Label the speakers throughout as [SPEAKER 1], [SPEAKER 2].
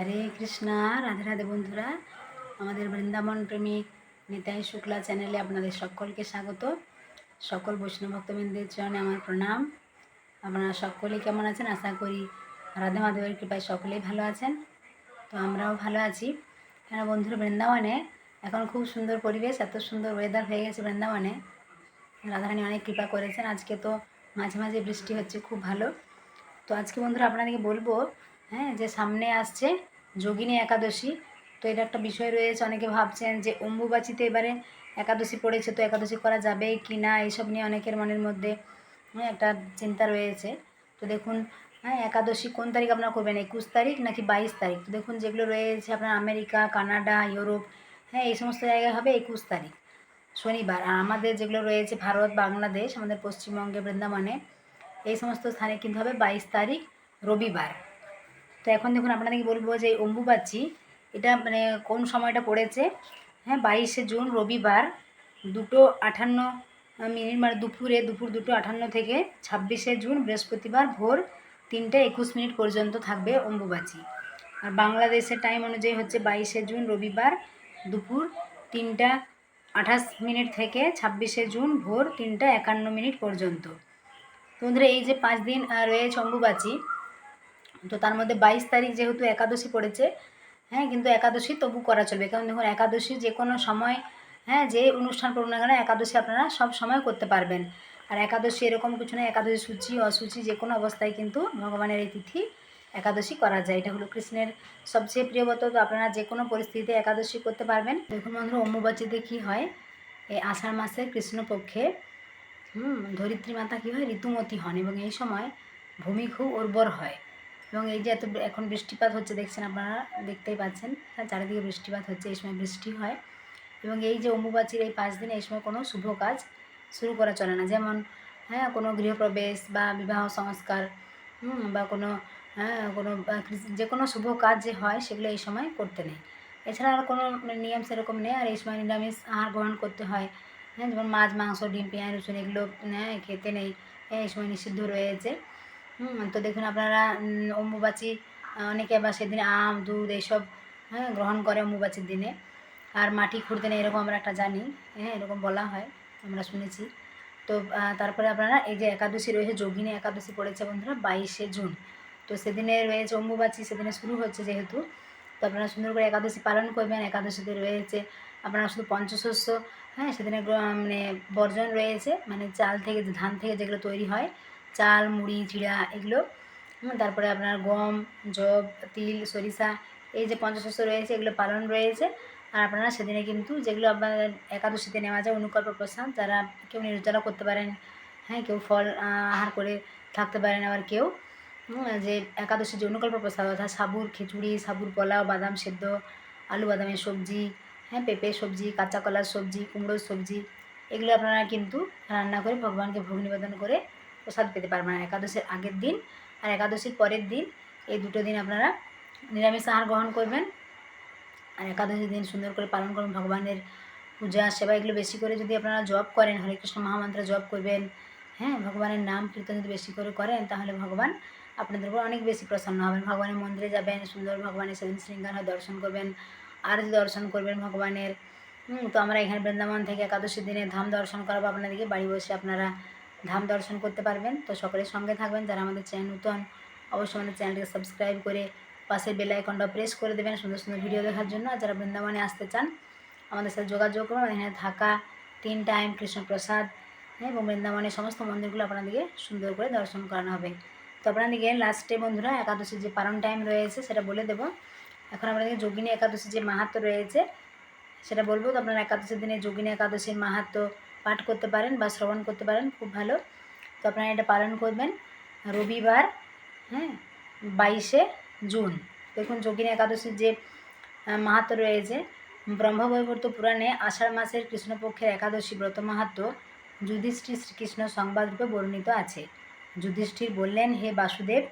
[SPEAKER 1] হরে কৃষ্ণা, রাধে রাধে বন্ধুরা। আমাদের বৃন্দাবন প্রেমিক নিতাই শুক্লা চ্যানেলে আপনাদের সকলকে স্বাগত। সকল বৈষ্ণব ভক্তবৃন্দের চরণে আমার প্রণাম। আপনারা সকলেই কেমন আছেন? আশা করি রাধে মাধবের কৃপায় সকলেই ভালো আছেন। তো আমরাও ভালো আছি। কেন বন্ধুরা, বৃন্দাবনে এখন খুব সুন্দর পরিবেশ, এত সুন্দর ওয়েদার হয়ে গেছে বৃন্দাবনে। রাধারানী অনেক কৃপা করেছেন। আজকে তো মাঝে মাঝে বৃষ্টি হচ্ছে, খুব ভালো। তো আজকে বন্ধুরা আপনাদেরকে বলব হ্যাঁ যে সামনে আসছে যোগিনী একাদশী। তো এটা একটা বিষয় রয়েছে অনেকে ভাবছেন যে অম্বুবাচিতে এবারে একাদশী পড়েছে তো একাদশী করা যাবে কি না এইসব নিয়ে অনেকের মনের মধ্যে হ্যাঁ, একটা চিন্তা রয়েছে। তো দেখুন হ্যাঁ একাদশী কোন তারিখ আপনারা করবেন একুশ তারিখ নাকি বাইশ তারিখ? তো দেখুন যেগুলো রয়েছে আপনার আমেরিকা কানাডা ইউরোপ হ্যাঁ এই সমস্ত জায়গায় হবে একুশ তারিখ শনিবার। আর আমাদের যেগুলো রয়েছে ভারত বাংলাদেশ আমাদের পশ্চিমবঙ্গে বৃন্দাবনে এই সমস্ত স্থানে কিন্তু হবে বাইশ তারিখ রবিবার। তো এখন দেখুন আপনাদেরকে বলব যে অম্বুবাচি, এটা মানে কোন সময়টা পড়েছে? হ্যাঁ বাইশে জুন, রবিবার, দুটো আটান্ন মিনিট মানে দুপুরে, দুপুর দুটো আটান্ন থেকে ছাব্বিশে জুন, বৃহস্পতিবার ভোর তিনটে একুশ মিনিট পর্যন্ত থাকবে অম্বুবাচি। আর বাংলাদেশের টাইম অনুযায়ী হচ্ছে বাইশে জুন, রবিবার, দুপুর তিনটা আঠাশ মিনিট থেকে ছাব্বিশে জুন, ভোর তিনটা একান্ন মিনিট পর্যন্ত। তো বন্ধুরা, এই যে পাঁচ দিন রয়েছে অম্বুবাচী তো তার মধ্যে বাইশ তারিখ যেহেতু একাদশী পড়েছে হ্যাঁ কিন্তু একাদশী তবু করা চলবে। কারণ দেখুন, একাদশী যে কোনো সময় হ্যাঁ যে অনুষ্ঠান করুন না কেন, একাদশী আপনারা সব সময় করতে পারবেন। আর একাদশী এরকম কিছু না একাদশী সূচি, অসুচি যে কোনো অবস্থায় কিন্তু ভগবানের এই তিথি একাদশী করা যায়। এটা হলো কৃষ্ণের সবচেয়ে প্রিয় ব্রত। তো আপনারা যে কোনো পরিস্থিতিতে একাদশী করতে পারবেন। দেখুন বন্ধু অম্বুবাচীতে কী হয়? এই আষাঢ় মাসের কৃষ্ণপক্ষে, হুম, ধরিত্রী মাতা কী হয়? ঋতুমতী হন এবং এই সময় ভূমি খুব উর্বর হয়। এবং এই যে এত এখন বৃষ্টিপাত হচ্ছে দেখছেন আপনারা দেখতেই পাচ্ছেন হ্যাঁ চারিদিকে বৃষ্টিপাত হচ্ছে এই সময় বৃষ্টি হয়। এবং এই যে অম্বুবাচীর এই পাঁচ দিনে এই সময় কোনো শুভ কাজ শুরু করা চলে না। যেমন হ্যাঁ কোনো গৃহপ্রবেশ বা বিবাহ সংস্কার বা কোনো হ্যাঁ কোনো যে কোনো শুভ কাজ যে হয় সেগুলো এই সময় করতে নেই। এছাড়া আর কোনো নিয়ম সেরকম নেই। আর এই সময় নিরামিষ আহার গ্রহণ করতে হয়। হ্যাঁ যেমন মাছ মাংস ডিম পেঁয়াজ রসুন এগুলো হ্যাঁ খেতে নেই। হ্যাঁ, এই সময় নিষিদ্ধ রয়েছে। তো দেখুন আপনারা অম্বুবাচী অনেকে আবার সেদিন আম, দুধ এইসব হ্যাঁ গ্রহণ করে অম্বুবাচীর দিনে। আর মাটি খুঁড়তে নেই এরকম আমরা একটা জানি হ্যাঁ এরকম বলা হয়, আমরা শুনেছি। তো তারপরে আপনারা, এই যে একাদশী রয়েছে, যোগিনী একাদশী পড়েছে বন্ধুরা, বাইশে জুন। তো সেদিনে রয়েছে অম্বুবাচী, সেদিনে শুরু হচ্ছে যেহেতু। তো আপনারা সুন্দর করে একাদশী পালন করবেন, একাদশীতে রয়েছে আপনারা শুধু পঞ্চশস্য হ্যাঁ সেদিনে মানে বর্জন রয়েছে মানে চাল থেকে, ধান থেকে যেগুলো তৈরি হয় চাল, মুড়ি চিড়া এগুলো। তারপরে আপনার গম জব তিল, সরিষা, এই যে পঞ্চশস্য রয়েছে এগুলো পালন রয়েছে। আর আপনারা সেদিনে কিন্তু যেগুলো আপনাদের একাদশীতে নেওয়া যায়, অনুকল্প প্রসাদ যারা কেউ নির্জলা করতে পারেন। হ্যাঁ কেউ ফল আহার করে থাকতে পারেন আবার কেউ। যে একাদশী যে অনুকল্প প্রসাদ, অর্থাৎ সাবুর খিচুড়ি, সাবুর পোলাও, বাদাম সেদ্ধ, আলু বাদামের সবজি হ্যাঁ পেঁপে সবজি, কাঁচা কলার সবজি, কুমড়োর সবজি, এগুলো আপনারা কিন্তু রান্না করে ভগবানকে ভোগ নিবেদন করে প্রসাদ পেতে পারবেন। আর একাদশীর আগের দিন আর একাদশীর পরের দিন এই দুটো দিন আপনারা নিরামিষ আহার গ্রহণ করবেন। আর একাদশীর দিন সুন্দর করে পালন করবেন ভগবানের পূজা, সেবা এগুলো বেশি করে যদি আপনারা জব করেন, হরে কৃষ্ণ মহামন্ত্র জব করবেন হ্যাঁ ভগবানের নাম কীর্তন যদি বেশি করে করেন, তাহলে ভগবান আপনাদের উপর অনেক বেশি প্রসন্ন হবেন। ভগবানের মন্দিরে যাবেন, সুন্দর ভগবানের সেদিন শৃঙ্গার হয় দর্শন করবেন, আরতি দর্শন করবেন ভগবানের। তো আমরা এখানে বৃন্দাবন থেকে একাদশীর দিনে ধাম দর্শন করাবো, আপনাদেরকে বাড়ি বসে আপনারা ধাম দর্শন করতে পারবেন। তো সকলের সঙ্গে থাকবেন। যারা আমাদের চ্যানেল নতুন অবশ্যই আমাদের চ্যানেলটিকে সাবস্ক্রাইব করে পাশের বেল আইকনটা প্রেস করে দেবেন সুন্দর সুন্দর ভিডিও দেখার জন্য। আর যারা বৃন্দাবনে আসতে চান আমাদের সাথে যোগাযোগ করুন। এখানে থাকা তিন টাইম কৃষ্ণপ্রসাদ হ্যাঁ, এবং বৃন্দাবনের সমস্ত মন্দিরগুলো আপনাদেরকে সুন্দর করে দর্শন করানো হবে। তো আপনাদেরকে লাস্টে বন্ধুরা একাদশীর যে পালন টাইম রয়েছে সেটা বলে দেবো। এখন আপনাদেরকে যোগিনী একাদশীর যে মাহাত্ম রয়েছে সেটা বলব। তো আপনারা একাদশীর দিনে যোগিনী একাদশীর মাহাত্ম পাঠ করতে পারেন বা শ্রবণ করতে পারেন, খুব ভালো। তো আপনারা এটা পালন করবেন রবিবার হ্যাঁ বাইশে জুন। দেখুন যোগিনী একাদশীর যে মাহাত্ম রয়েছে ব্রহ্মবৈবর্ত পুরাণে আষাঢ় মাসের কৃষ্ণপক্ষের একাদশী ব্রত মাহাত্ম যুধিষ্ঠির শ্রীকৃষ্ণ সংবাদরূপে বর্ণিত আছে। যুধিষ্ঠির বললেন, হে বাসুদেব,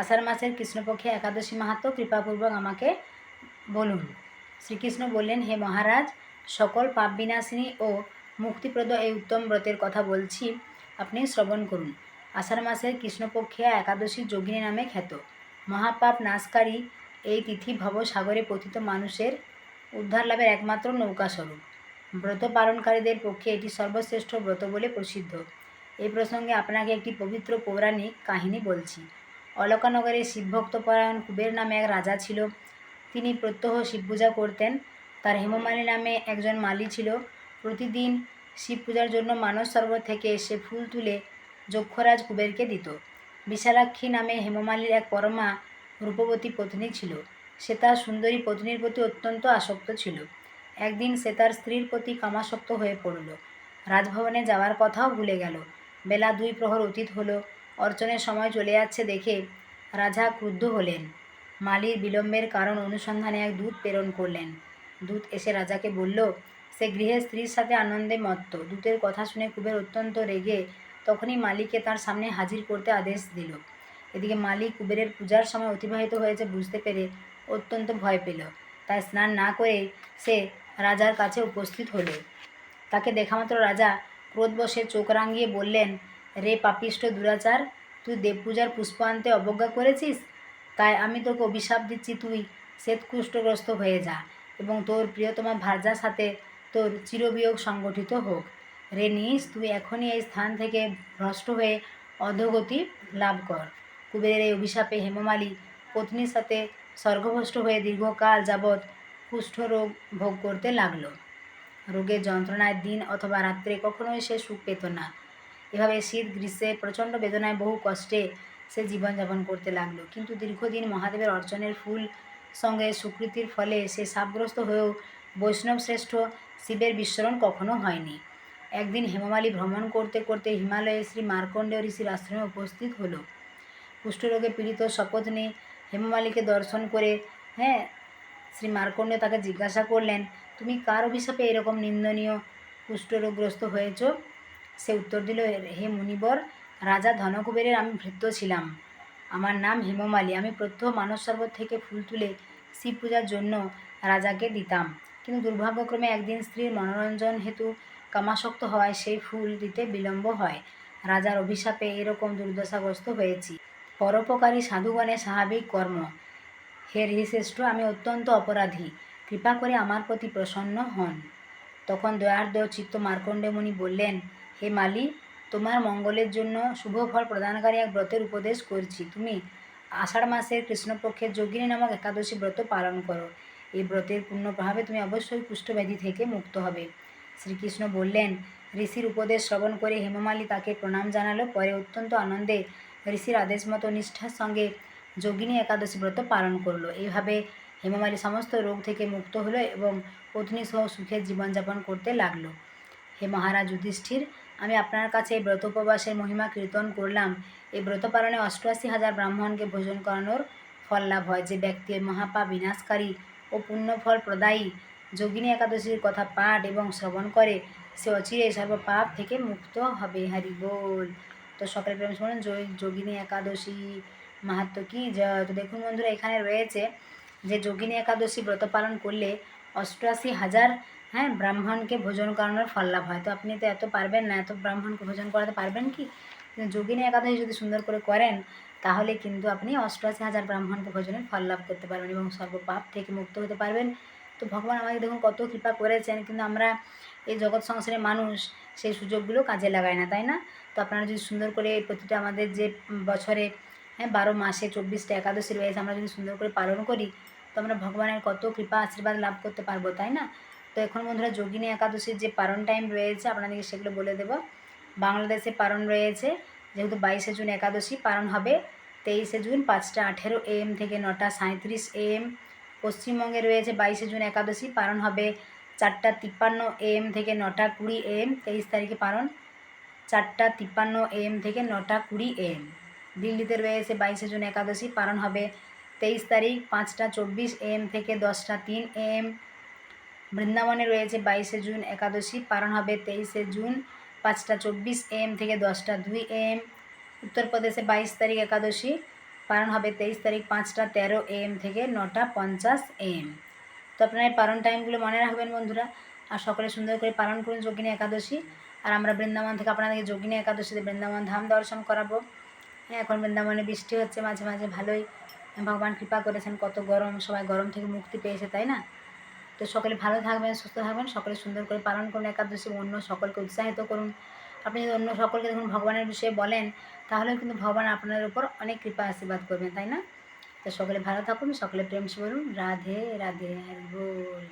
[SPEAKER 1] আষাঢ় মাসের কৃষ্ণপক্ষে একাদশী মাহাত্ম কৃপাপূর্বক আমাকে বলুন। শ্রীকৃষ্ণ বললেন, হে মহারাজ, সকল পাপ বিনাশিনী ও মুক্তিপ্রদ এই উত্তম ব্রতের কথা বলছি, আপনি শ্রবণ করুন। আষাঢ় মাসের কৃষ্ণপক্ষিয়া একাদশী যোগিনী নামে খ্যাত। মহাপাপ নাশকারী এই তিথি ভবসাগরে পতিত মানুষের উদ্ধার লাভের একমাত্র নৌকা স্বরূপ। ব্রত পালনকারীদের পক্ষে এটি সর্বশ্রেষ্ঠ ব্রত বলে প্রসিদ্ধ। এই প্রসঙ্গে আপনাকে একটি পবিত্র পৌরাণিক কাহিনী বলছি। অলকানগরে শিবভক্তপরায়ণ কুবের নামে এক রাজা ছিল। তিনি প্রত্যহ শিব পূজা করতেন। তার হেমমালী নামে একজন মালি ছিল। প্রতিদিন শিব পূজার জন্য মানস সরোবর থেকে এসে ফুল তুলে যক্ষরাজ কুবেরকে দিত। বিশালাক্ষী নামে হেমমালির এক পরমা রূপবতী পত্নী ছিল। সে তার সুন্দরী পত্নীর প্রতি অত্যন্ত আসক্ত ছিল। একদিন সে তার স্ত্রীর প্রতি কামাসক্ত হয়ে পড়ল। রাজভবনে যাওয়ার কথাও ভুলে গেল। বেলা দুই প্রহর অতীত হলো। অর্চনের সময় চলে যাচ্ছে দেখে রাজা ক্রুদ্ধ হলেন। মালির বিলম্বের কারণ অনুসন্ধানে এক দূত প্রেরণ করলেন। দূত এসে রাজাকে বলল সে গৃহে স্ত্রীর সাথে আনন্দে মত্ত। দূতের কথা শুনে কুবের অত্যন্ত রেগে তখনই মালিককে তার সামনে হাজির করতে আদেশ দিল। এদিকে মালিক কুবেরের পূজার সময় অতিবাহিত হয়েছে বুঝতে পেরে অত্যন্ত ভয় পেল। তাই স্নান না করে সে রাজার কাছে উপস্থিত হলো। তাকে দেখামাত্র রাজা ক্রোধবশে চোখ রাঙিয়ে বললেন, রে পাপিষ্ট দুরাচার, তুই দেবপূজার পুষ্প আনতে অবজ্ঞা করেছিস? তাই আমি তোকে অভিশাপ দিচ্ছি, তুই শ্বেতকুষ্ঠগ্রস্ত হয়ে যা এবং তোর প্রিয়তমা ভার্যার সাথে তোর চিরবিয়োগ সংগঠিত হোক। রে নিস তুই এখনই এই স্থান থেকে ভ্রষ্ট হয়ে অধোগতি লাভ কর। কুবেরের এই অভিশাপে হেমমালী পত্নীর সাথে স্বর্গভ্রষ্ট হয়ে দীর্ঘকাল যাবৎ কুষ্ঠরোগ ভোগ করতে লাগল। রোগের যন্ত্রণায় দিন অথবা রাত্রে কখনোই সে সুখ পেত না। এভাবে শীত, গ্রীষ্মে প্রচণ্ড বেদনায় বহু কষ্টে সে জীবনযাপন করতে লাগল। কিন্তু দীর্ঘদিন মহাদেবের অর্চনের ফুল সঙ্গে সুকৃতির ফলে সে সাপগ্রস্ত হয়েও বৈষ্ণব শ্রেষ্ঠ শিবের বিস্মরণ কখনো হয়নি। একদিন হেমমালী ভ্রমণ করতে করতে হিমালয়ে শ্রী মার্কণ্ডেয় ঋষির আশ্রমে উপস্থিত হলো। কুষ্ঠরোগে পীড়িত শপথ নিয়ে হেমমালীকে দর্শন করে হ্যাঁ শ্রী মার্কণ্ড তাকে জিজ্ঞাসা করলেন, তুমি কার অভিশাপে এরকম নিন্দনীয় কুষ্ঠরোগগ্রস্ত হয়েছ? সে উত্তর দিল, হে মুনিবর, রাজা ধনকুবেরের আমি ভৃত্য ছিলাম। আমার নাম হেমমালী। আমি প্রত্যহ মানস সরোবর থেকে ফুল তুলে শিব পূজার জন্য রাজাকে দিতাম। কিন্তু দুর্ভাগ্যক্রমে একদিন স্ত্রীর মনোরঞ্জন হেতু কামাসক্ত হওয়ায় সেই ফুল দিতে বিলম্ব হয়। রাজার অভিশাপে এরকম দুর্দশাগ্রস্ত হয়েছি। পরোপকারী সাধুগণে স্বাভাবিক কর্ম। হে ঋষিশ্রেষ্ঠ আমি অত্যন্ত অপরাধী। কৃপা করে আমার প্রতি প্রসন্ন হন। তখন দয়ার্দ চিত্ত মার্কণ্ডে মুনি বললেন, হে মালি, তোমার মঙ্গলের জন্য শুভ ফল প্রদানকারী এক ব্রতের উপদেশ করছি। তুমি আষাঢ় মাসের কৃষ্ণপক্ষের যোগিনী নামক একাদশী ব্রত পালন করো। এই ব্রতের পূর্ণ প্রভাবে তুমি অবশ্যই কুষ্ঠব্যাধি থেকে মুক্ত হবে। শ্রীকৃষ্ণ বললেন, ঋষির উপদেশ শ্রবণ করে হেমমালী তাকে প্রণাম জানালো। পরে অত্যন্ত আনন্দে ঋষির আদেশ মতো নিষ্ঠার সঙ্গে যোগিনী একাদশী ব্রত পালন করল। এইভাবে হেমমালী সমস্ত রোগ থেকে মুক্ত হলো এবং পত্নী সহ সুখের জীবনযাপন করতে লাগল। হে মহারাজ যুধিষ্ঠির, আমি আপনার কাছে এই ব্রত উপবাসের মহিমা কীর্তন করলাম। এই ব্রত পালনে অষ্টআশি হাজার ব্রাহ্মণকে ভোজন করানোর ফল লাভ হয়। যে ব্যক্তি মহাপা বিনাশকারী পুণ্যফল প্রদায়ী। যোগিনী একাদশীর কথা পাঠ এবং শ্রবণ করে সে অচিরে সর্বপাপ থেকে মুক্ত হবে, হরি বল। তো সকালে প্রেম শুনুন যোগিনী একাদশী। মাহাত্ম কি? তো দেখুন বন্ধুরা, এখানে রয়েছে যে যোগিনী একাদশী ব্রত পালন করলে অষ্টআশি হাজার হ্যাঁ ব্রাহ্মণকে ভোজন করানোর ফল লাভ হয়। তো আপনি তো এত পারবেন না, এত ব্রাহ্মণকে ভোজন করাতে পারবেন কি? যোগিনী একাদশী যদি সুন্দর করে করেন তাহলে কিন্তু আপনি অষ্টআশি হাজার ব্রাহ্মণকে ভোজনের ফল লাভ করতে পারবেন এবং সর্বপাপ থেকে মুক্ত হতে পারবেন। তো ভগবান আমাদের দেখুন কত কৃপা করেছেন, কিন্তু আমরা এই জগৎ সংসারের মানুষ সেই সুযোগগুলো কাজে লাগায় না, তাই না? তো আপনারা যদি সুন্দর করে প্রতিটা আমাদের যে বছরে হ্যাঁ বারো মাসে চব্বিশটা একাদশী রয়েছে, আমরা যদি সুন্দর করে পালন করি, তো আমরা ভগবানের কত কৃপা আশীর্বাদ লাভ করতে পারব, তাই না? তো এখন বন্ধুরা যোগিনী একাদশীর যে পারণ টাইম রয়েছে, আপনাদেরকে সেগুলো বলে দেবো। বাংলাদেশে পারণ রয়েছে যেহেতু বাইশে জুন একাদশী পালন হবে, তেইশে জুন পাঁচটা আঠেরো এম থেকে নটা সাঁত্রিশ এম পশ্চিমবঙ্গে রয়েছে বাইশে জুন একাদশী, পালন হবে চারটা তিপ্পান্ন এম থেকে নটা কুড়ি এম তেইশ তারিখে পালন চারটা তিপ্পান্ন এম থেকে নটা কুড়ি এম দিল্লিতে রয়েছে বাইশে জুন একাদশী, পালন হবে তেইশ তারিখ পাঁচটা চব্বিশ এম থেকে দশটা তিন এম বৃন্দাবনে রয়েছে বাইশে জুন একাদশী, পালন হবে তেইশে জুন পাঁচটা চব্বিশ এম থেকে দশটা দুই এম। উত্তরপ্রদেশে বাইশ তারিখ একাদশী, পালন হবে তেইশ তারিখ পাঁচটা তেরো এম থেকে নটা পঞ্চাশ এম। তো আপনারা এই পালন টাইমগুলো মনে রাখবেন বন্ধুরা, আর সকলে সুন্দর করে পালন করুন যোগিনী একাদশী। আর আমরা বৃন্দাবন থেকে আপনাদেরকে যোগিনী একাদশীতে বৃন্দাবন ধাম দর্শন করাবো। হ্যাঁ এখন বৃন্দাবনে বৃষ্টি হচ্ছে মাঝে মাঝে ভালোই। ভগবান কৃপা করেছেন, কত গরম, সবাই গরম থেকে মুক্তি পেয়েছে, তাই না? তো সকলে ভালো থাকবেন, সুস্থ থাকবেন, সকলে সুন্দর করে পালন করুন, একাদশী অন্য সকলকে উৎসাহিত করুন। আপনি যদি অন্য সকলকে দেখুন ভগবানের বিষয়ে বলেন, তাহলেও কিন্তু ভগবান আপনার উপর অনেক কৃপা আশীর্বাদ করবেন, তাই না? তো সকলে ভালো থাকুন, সকলে প্রেম বলুন রাধে রাধে হরি বল